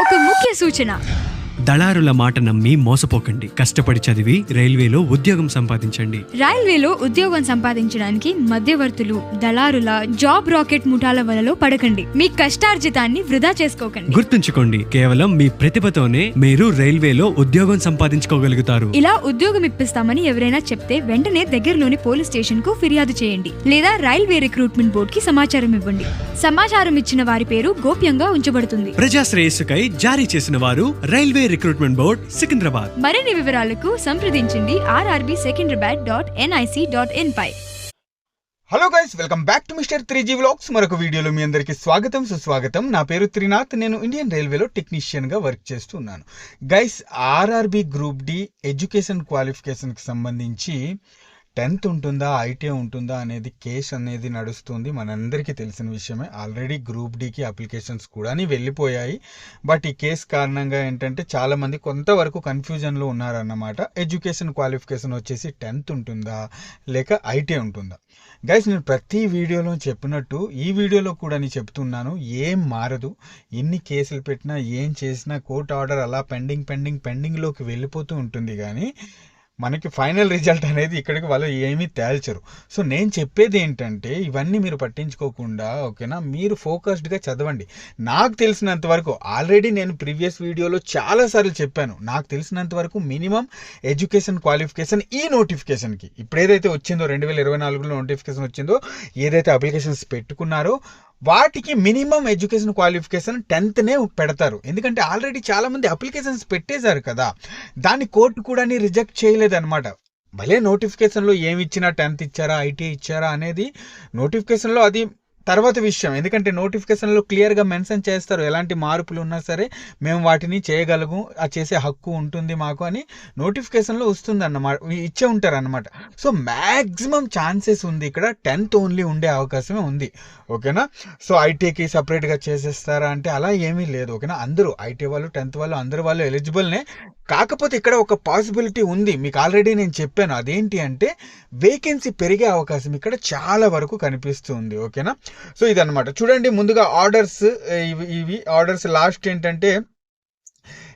ఒక ముఖ్య సూచన. దళారుల మాట నమ్మి మోసపోకండి. కష్టపడి చదివి రైల్వేలో ఉద్యోగం సంపాదించండి. రైల్వేలో ఉద్యోగం సంపాదించడానికి మధ్యవర్తులు దళారుల జాబ్ రాకెట్ ముఠాల వలలో పడకండి. మీ కష్టార్జితాన్ని వృధా చేసుకోకండి. గుర్తుంచుకోండి కేవలం మీ ప్రతిభతోనే మీరు రైల్వేలో ఉద్యోగం సంపాదించుకోగలుగుతారు. ఇలా ఉద్యోగం ఇప్పిస్తామని ఎవరైనా చెప్తే వెంటనే దగ్గరలోని పోలీస్ స్టేషన్కు ఫిర్యాదు చేయండి. లేదా రైల్వే రిక్రూట్మెంట్ బోర్డ్కి సమాచారం ఇవ్వండి. సమాచారం ఇచ్చిన వారి పేరు గోప్యంగా ఉంచబడుతుంది. ప్రజా శ్రేయస్సుకై జారీ చేసిన వారు రైల్వే రిక్రూట్మెంట్ బోర్డ్ సికింద్రాబాద్. మరిన్ని వివరాలకు సంప్రదించండి RRB Secunderabad dot NIC dot in pi hello guys welcome back to mister three G vlogs మరొక వీడియోలో మీ అందరికీ స్వాగతం సుస్వాగతం. నా పేరు త్రినాథ్ నేను ఇండియన్ రైల్వేలో టెక్నీషియన్గా వర్క్ చేస్తున్నాను guys RRB group D education క్వాలిఫికేషన్కి సంబంధించి టెన్త్ ఉంటుందా ఐటీ ఉంటుందా అనేది కేస్ అనేది నడుస్తుంది. మనందరికీ తెలిసిన విషయమే. ఆల్రెడీ గ్రూప్ డికి అప్లికేషన్స్ కూడా వెళ్ళిపోయాయి. బట్ ఈ కేసు కారణంగా ఏంటంటే చాలామంది కొంతవరకు కన్ఫ్యూజన్లో ఉన్నారన్నమాట. ఎడ్యుకేషన్ క్వాలిఫికేషన్ వచ్చేసి టెన్త్ ఉంటుందా లేక ఐటీ ఉంటుందా? గైస్ నేను ప్రతి వీడియోలో చెప్పినట్టు ఈ వీడియోలో కూడా నేను చెప్తున్నాను ఏం మారదు. ఎన్ని కేసులు పెట్టినా ఏం చేసినా కోర్ట్ ఆర్డర్ అలా పెండింగ్ పెండింగ్ పెండింగ్లోకి వెళ్ళిపోతూ ఉంటుంది కానీ మనకి ఫైనల్ రిజల్ట్ అనేది ఇక్కడికి వాళ్ళు ఏమీ తేల్చరు. సో నేను చెప్పేది ఏంటంటే ఇవన్నీ మీరు పట్టించుకోకుండా ఓకేనా? మీరు ఫోకస్డ్గా చదవండి. నాకు తెలిసినంత వరకు ఆల్రెడీ నేను ప్రీవియస్ వీడియోలో చాలాసార్లు చెప్పాను. నాకు తెలిసినంత వరకు మినిమం ఎడ్యుకేషన్ క్వాలిఫికేషన్ ఈ నోటిఫికేషన్కి. ఇప్పుడు ఏదైతే వచ్చిందో రెండు వేల ఇరవై నాలుగులో నోటిఫికేషన్ వచ్చిందో ఏదైతే అప్లికేషన్స్ పెట్టుకున్నారో వాటికి మినిమం ఎడ్యుకేషన్ క్వాలిఫికేషన్ టెన్త్నే పెడతారు. ఎందుకంటే ఆల్రెడీ చాలామంది అప్లికేషన్స్ పెట్టేశారు కదా. దాన్ని కోర్టు కూడా రిజెక్ట్ చేయలేదన్నమాట. భలే నోటిఫికేషన్లో ఏమి ఇచ్చినా టెన్త్ ఇచ్చారా ఐటీ ఇచ్చారా అనేది నోటిఫికేషన్లో అది తర్వాత విషయం ఎందుకంటే నోటిఫికేషన్లో క్లియర్గా మెన్షన్ చేస్తారు ఎలాంటి మార్పులు ఉన్నా సరే మేము వాటిని చేయగలము ఆ చేసే హక్కు ఉంటుంది మాకు అని నోటిఫికేషన్లో వస్తుంది అన్నమాట ఇచ్చే ఉంటారు అన్నమాట సో మ్యాక్సిమం ఛాన్సెస్ ఉంది ఇక్కడ టెన్త్ ఓన్లీ ఉండే అవకాశమే ఉంది ఓకేనా? సో ఐటీకి సపరేట్గా చేసేస్తారా అంటే అలా ఏమీ లేదు ఓకేనా? అందరూ ఐటీ వాళ్ళు టెన్త్ వాళ్ళు అందరు వాళ్ళు ఎలిజిబుల్నే. కాకపోతే ఇక్కడ ఒక పాసిబిలిటీ ఉంది మీకు ఆల్రెడీ నేను చెప్పాను అదేంటి అంటే వేకెన్సీ పెరిగే అవకాశం ఇక్కడ చాలా వరకు కనిపిస్తుంది ఓకేనా? సో ఇదన్నమాట. చూడండి ముందుగా ఆర్డర్స్ ఇవి ఇవి ఆర్డర్స్ లాస్ట్ ఏంటంటే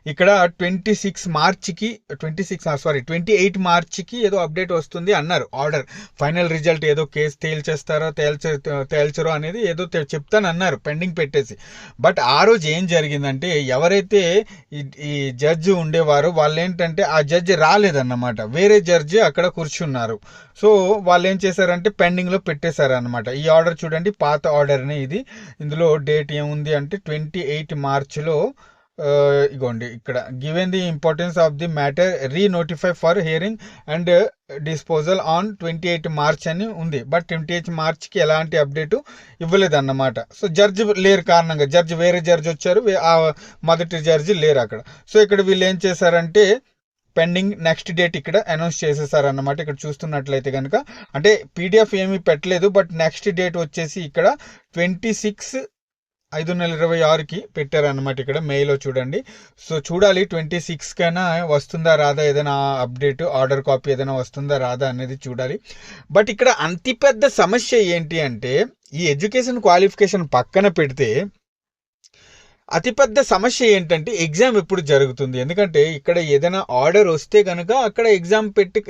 ఇక్కడ twenty six మార్చికి twenty six sorry twenty eight మార్చికి ఏదో అప్డేట్ వస్తుంది అన్నారు ఆర్డర్. ఫైనల్ రిజల్ట్ ఏదో కేసు తేల్చేస్తారో తేల్చ తేల్చరో అనేది ఏదో చెప్తానన్నారు పెండింగ్ పెట్టేసి. బట్ ఆ రోజు ఏం జరిగిందంటే ఎవరైతే ఈ ఈ జడ్జి ఉండేవారో వాళ్ళు ఏంటంటే ఆ జడ్జి రాలేదన్నమాట. వేరే జడ్జి అక్కడ కూర్చున్నారు. సో వాళ్ళు ఏం చేశారంటే పెండింగ్లో పెట్టేశారనమాట ఈ ఆర్డర్ చూడండి పాత ఆర్డర్నే ఇది. ఇందులో డేట్ ఏముంది అంటే ట్వంటీ ఎయిట్ మార్చ్లో ఇగోండి ఇక్కడ. Given the importance of the matter renotify for hearing and disposal on twenty eight March అని ఉంది. బట్ ట్వంటీ ఎయిట్ మార్చ్కి ఎలాంటి అప్డేటు ఇవ్వలేదు అన్నమాట సో జడ్జి లేరు కారణంగా జడ్జి వేరే జడ్జి వచ్చారు ఆ మొదటి జడ్జి లేరు అక్కడ. సో ఇక్కడ వీళ్ళు ఏం చేశారంటే పెండింగ్ నెక్స్ట్ డేట్ ఇక్కడ అనౌన్స్ చేసేసారన్నమాట. ఇక్కడ చూస్తున్నట్లయితే కనుక అంటే పీడిఎఫ్ ఏమీ పెట్టలేదు బట్ నెక్స్ట్ డేట్ వచ్చేసి ఇక్కడ ట్వంటీ సిక్స్ ఐదు వందల ఇరవై ఆరుకి పెట్టారన్నమాట ఇక్కడ మెయిల్లో చూడండి. సో చూడాలి ట్వంటీ సిక్స్ కైనా వస్తుందా రాదా? ఏదైనా అప్డేట్ ఆర్డర్ కాపీ ఏదైనా వస్తుందా రాదా అనేది చూడాలి. బట్ ఇక్కడ అతి పెద్ద సమస్య ఏంటి అంటే ఈ ఎడ్యుకేషన్ క్వాలిఫికేషన్ పక్కన పెడితే అతిపెద్ద సమస్య ఏంటంటే ఎగ్జామ్ ఎప్పుడు జరుగుతుంది. ఎందుకంటే ఇక్కడ ఏదైనా ఆర్డర్ వస్తే కనుక అక్కడ ఎగ్జామ్ పెట్టి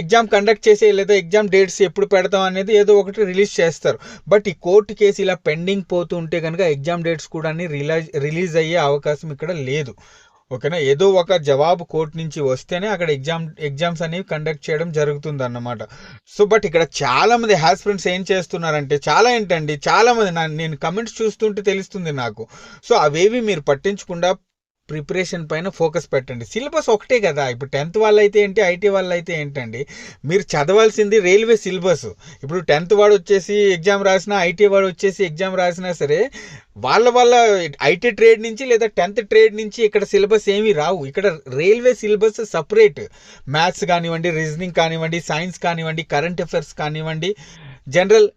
ఎగ్జామ్ కండక్ట్ చేసే లేదా ఎగ్జామ్ డేట్స్ ఎప్పుడు పెడతాం అనేది ఏదో ఒకటి రిలీజ్ చేస్తారు. బట్ ఈ కోర్టు కేసు ఇలా పెండింగ్ పోతూ ఉంటే కనుక ఎగ్జామ్ డేట్స్ కూడా రిలీజ్ రిలీజ్ అయ్యే అవకాశం ఇక్కడ లేదు. ఓకేనా ఏదో ఒక జవాబు కోర్టు నుంచి వస్తేనే అక్కడ ఎగ్జామ్ ఎగ్జామ్స్ అనేవి కండక్ట్ చేయడం జరుగుతుంది అన్నమాట సో బట్ ఇక్కడ చాలామంది హ్యాస్పిరెంట్స్ ఫ్రెండ్స్ ఏం చేస్తున్నారంటే చాలా ఏంటండి చాలా మంది నా- నేను కమెంట్స్ చూస్తుంటే తెలుస్తుంది నాకు. సో అవేవి మీరు పట్టించకుండా ప్రిపరేషన్ పైన ఫోకస్ పెట్టండి. సిలబస్ ఒకటే కదా. ఇప్పుడు టెన్త్ వాళ్ళైతే అయితే ఏంటి ఐటీ వాళ్ళైతే ఏంటండి? మీరు చదవాల్సింది రైల్వే సిలబస్. ఇప్పుడు టెన్త్ వాడు వచ్చేసి ఎగ్జామ్ రాసినా ఐటీ వాడు వచ్చేసి ఎగ్జామ్ రాసినా సరే వాళ్ళ వాళ్ళ ఐటీ ట్రేడ్ నుంచి లేదా టెన్త్ ట్రేడ్ నుంచి ఇక్కడ సిలబస్ ఏమీ రావు. ఇక్కడ రైల్వే సిలబస్ సపరేట్. మ్యాథ్స్ కానివ్వండి రీజనింగ్ కానివ్వండి సైన్స్ కానివ్వండి కరెంట్ అఫైర్స్ కానివ్వండి general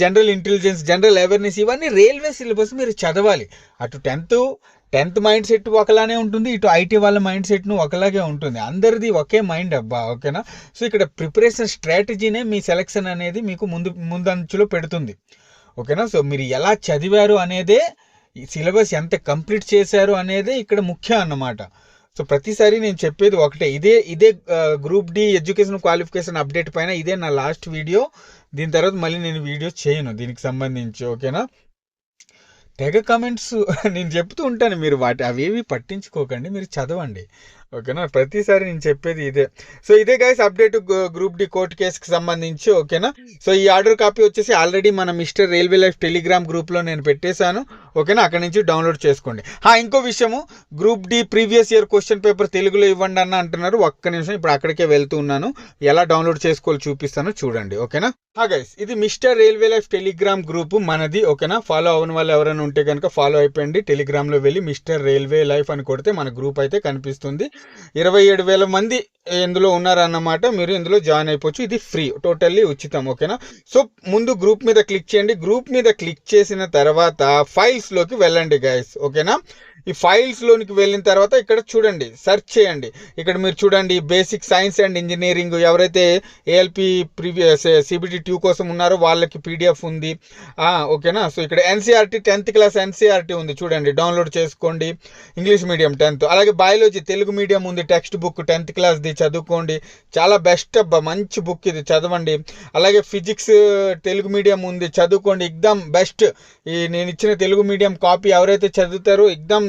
general intelligence general awareness ఇవన్నీ రైల్వే సిలబస్ మీరు చదవాలి. అటు టెన్త్ టెన్త్ మైండ్ సెట్ ఒకలానే ఉంటుంది ఇటు ఐటీ వాళ్ళ మైండ్ సెట్ను ఒకలాగే ఉంటుంది. అందరిది ఒకే మైండ్ అబ్బా ఓకేనా? సో ఇక్కడ ప్రిపరేషన్ స్ట్రాటజీనే మీ సెలెక్షన్ అనేది మీకు ముందు ముందంచులో పెడుతుంది. ఓకేనా? సో మీరు ఎలా చదివారు అనేదే ఈ సిలబస్ ఎంత కంప్లీట్ చేశారు అనేదే ఇక్కడ ముఖ్యం అన్నమాట. సో ప్రతిసారి నేను చెప్పేది ఒకటే. ఇదే ఇదే group D education qualification update పైన ఇదే నా లాస్ట్ వీడియో. దీని తర్వాత మళ్ళీ నేను వీడియో చేయను దీనికి సంబంధించి ఓకేనా? తెగ కమెంట్స్ నేను చెప్తూ ఉంటాను మీరు వాటి అవేవి పట్టించుకోకండి మీరు చదవండి. ఓకేనా ప్రతిసారి నేను చెప్పేది ఇదే. సో ఇదే guys update group D court కేసుకి సంబంధించి ఓకేనా సో ఈ ఆర్డర్ కాపీ వచ్చేసి ఆల్రెడీ మన మిస్టర్ రైల్వే లైఫ్ టెలిగ్రామ్ గ్రూప్లో నేను పెట్టేశాను ఓకేనా అక్కడ నుంచి డౌన్లోడ్ చేసుకోండి. హా ఇంకో విషయము group D previous year question paper తెలుగులో ఇవ్వండి అన్న అంటున్నారు. ఒక్క నిమిషం ఇప్పుడు అక్కడికే వెళ్తూ ఉన్నాను. ఎలా డౌన్లోడ్ చేసుకోవాలి చూపిస్తాను చూడండి ఓకేనా హా గైస్ ఇది mister railway life telegram group మనది ఓకేనా ఫాలో అవ్వని వాళ్ళు ఎవరైనా ఉంటే కనుక ఫాలో అయిపోయింది టెలిగ్రామ్లో వెళ్ళి మిస్టర్ రైల్వే లైఫ్ అని కొడితే మన గ్రూప్ అయితే కనిపిస్తుంది. ఇరవై ఏడు వేల మంది ఇందులో ఉన్నారన్నమాట. మీరు ఇందులో జాయిన్ అయిపోవచ్చు. ఇది ఫ్రీ టోటల్లీ ఉచితం ఓకేనా? సో ముందు గ్రూప్ మీద క్లిక్ చేయండి. గ్రూప్ మీద క్లిక్ చేసిన తర్వాత ఫైల్స్లోకి వెళ్ళండి గైస్ ఓకేనా? ఈ ఫైల్స్లోనికి వెళ్ళిన తర్వాత ఇక్కడ చూడండి సెర్చ్ చేయండి. ఇక్కడ మీరు చూడండి బేసిక్ సైన్స్ అండ్ ఇంజనీరింగ్ ఎవరైతే ఏఎల్పి ప్రీవియస్ సిబిటి ట్యూ కోసం ఉన్నారో వాళ్ళకి పీడిఎఫ్ ఉంది. ఓకేనా సో ఇక్కడ ఎన్సీఆర్టీ టెన్త్ క్లాస్ ఎన్సీఆర్టీ ఉంది. చూడండి డౌన్లోడ్ చేసుకోండి. ఇంగ్లీష్ మీడియం టెన్త్ అలాగే బయాలజీ తెలుగు మీడియం ఉంది. టెక్స్ట్ బుక్ టెన్త్ క్లాస్ది చదువుకోండి. చాలా బెస్ట్ అబ్బా మంచి బుక్ ఇది. చదవండి. అలాగే ఫిజిక్స్ తెలుగు మీడియం ఉంది. చదువుకోండి. ఎగ్దమ్ బెస్ట్ ఈ నేను ఇచ్చిన తెలుగు మీడియం కాపీ ఎవరైతే చదువుతారో ఎగ్దమ్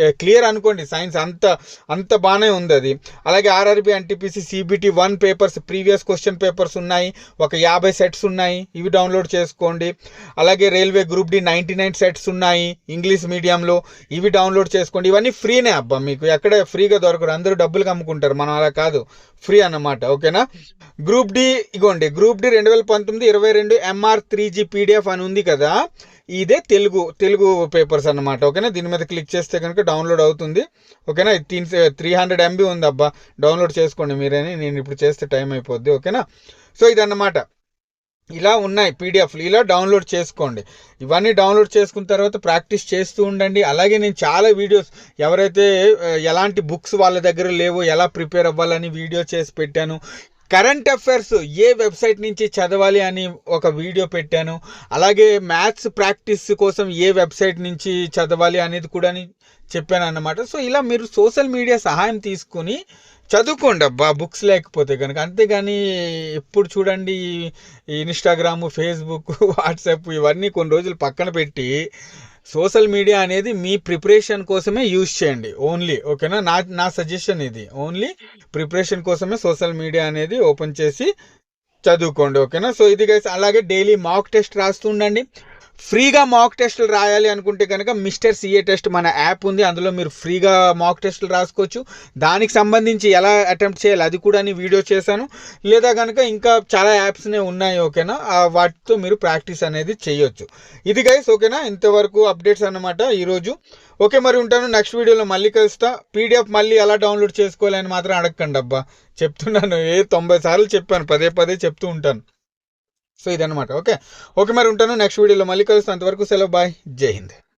క్లియర్ అనుకోండి సైన్స్ అంత అంత బాగానే ఉంది అది అలాగే RRB NTPC CBT one papers previous question papers ఉన్నాయి. ఒక యాభై సెట్స్ ఉన్నాయి ఇవి డౌన్లోడ్ చేసుకోండి. అలాగే railway group D ninety nine sets ఉన్నాయి ఇంగ్లీష్ మీడియంలో ఇవి డౌన్లోడ్ చేసుకోండి. ఇవన్నీ ఫ్రీనే అబ్బా మీకు. ఎక్కడ ఫ్రీగా దొరకరు. అందరూ డబ్బులు కమ్ముకుంటారు. మనం అలా కాదు. ఫ్రీ అన్నమాట ఓకేనా? గ్రూప్ డి ఇగోండి. గ్రూప్ డి రెండు వేల పంతొమ్మిది ఇరవై రెండు ఎంఆర్ త్రీ జీ పీడిఎఫ్ అని ఉంది కదా. ఇదే తెలుగు తెలుగు పేపర్స్ అన్నమాట. ఓకేనా? దీని మీద క్లిక్ చేస్తే కనుక డౌన్లోడ్ అవుతుంది. ఓకేనా? తీన్ త్రీ హండ్రెడ్ ఎంబీ ఉంది అబ్బా డౌన్లోడ్ చేసుకోండి మీరని. నేను ఇప్పుడు చేస్తే టైం అయిపోద్ది. ఓకేనా? సో ఇదన్నమాట. ఇలా ఉన్నాయి పీడిఎఫ్లు ఇలా డౌన్లోడ్ చేసుకోండి. ఇవన్నీ డౌన్లోడ్ చేసుకున్న తర్వాత ప్రాక్టీస్ చేస్తూ ఉండండి. అలాగే నేను చాలా వీడియోస్ ఎవరైతే ఎలాంటి బుక్స్ వాళ్ళ దగ్గర లేవో ఎలా ప్రిపేర్ అవ్వాలని వీడియో చేసి పెట్టాను కరెంట్ అఫైర్స్ ఏ వెబ్సైట్ నుంచి చదవాలి అని ఒక వీడియో పెట్టాను. అలాగే మ్యాథ్స్ ప్రాక్టీస్ కోసం ఏ వెబ్సైట్ నుంచి చదవాలి అనేది కూడా చెప్పాను అన్నమాట సో ఇలా మీరు సోషల్ మీడియా సహాయం తీసుకుని చదువుకోండి అబ్బా బుక్స్ లేకపోతే కనుక అంతేగాని ఎప్పుడు చూడండి ఈ ఇన్స్టాగ్రామ్ ఫేస్బుక్ వాట్సాప్ ఇవన్నీ కొన్ని రోజులు పక్కన పెట్టి సోషల్ మీడియా అనేది మీ ప్రిపరేషన్ కోసమే యూజ్ చేయండి. ఓన్లీ ఓకేనా? నా నా సజెషన్ ఇది. ఓన్లీ ప్రిపరేషన్ కోసమే సోషల్ మీడియా అనేది ఓపెన్ చేసి చదువుకోండి ఓకేనా? సో ఇది గైస్ అలాగే డైలీ మాక్ టెస్ట్ రాస్తుండండి ఫ్రీగా మాక్ టెస్టులు రాయాలి అనుకుంటే కనుక మిస్టర్ సిఏ టెస్ట్ మన యాప్ ఉంది. అందులో మీరు ఫ్రీగా మాక్ టెస్టులు రాసుకోవచ్చు. దానికి సంబంధించి ఎలా అటెంప్ట్ చేయాలి అది కూడా నేను వీడియో చేశాను. లేదా కనుక ఇంకా చాలా యాప్స్నే ఉన్నాయి ఓకేనా? వాటితో మీరు ప్రాక్టీస్ అనేది చేయొచ్చు. ఇది గైస్ ఓకేనా? ఇంతవరకు అప్డేట్స్ అన్నమాట ఈరోజు. ఓకే మరి ఉంటాను. నెక్స్ట్ వీడియోలో మళ్ళీ కలుస్తా. పీడిఎఫ్ మళ్ళీ ఎలా డౌన్లోడ్ చేసుకోవాలని మాత్రం అడగకండి అబ్బా. చెప్తున్నాను. ఏ తొంభై సార్లు చెప్పాను. పదే పదే చెప్తూ ఉంటాను. సో ఇదన్నమాట. ఓకే. ఓకే మరి ఉంటాను. నెక్స్ట్ వీడియోలో మళ్ళీ కలుస్తాను. అంతవరకు సెలవు. బాయ్. జై హింద్.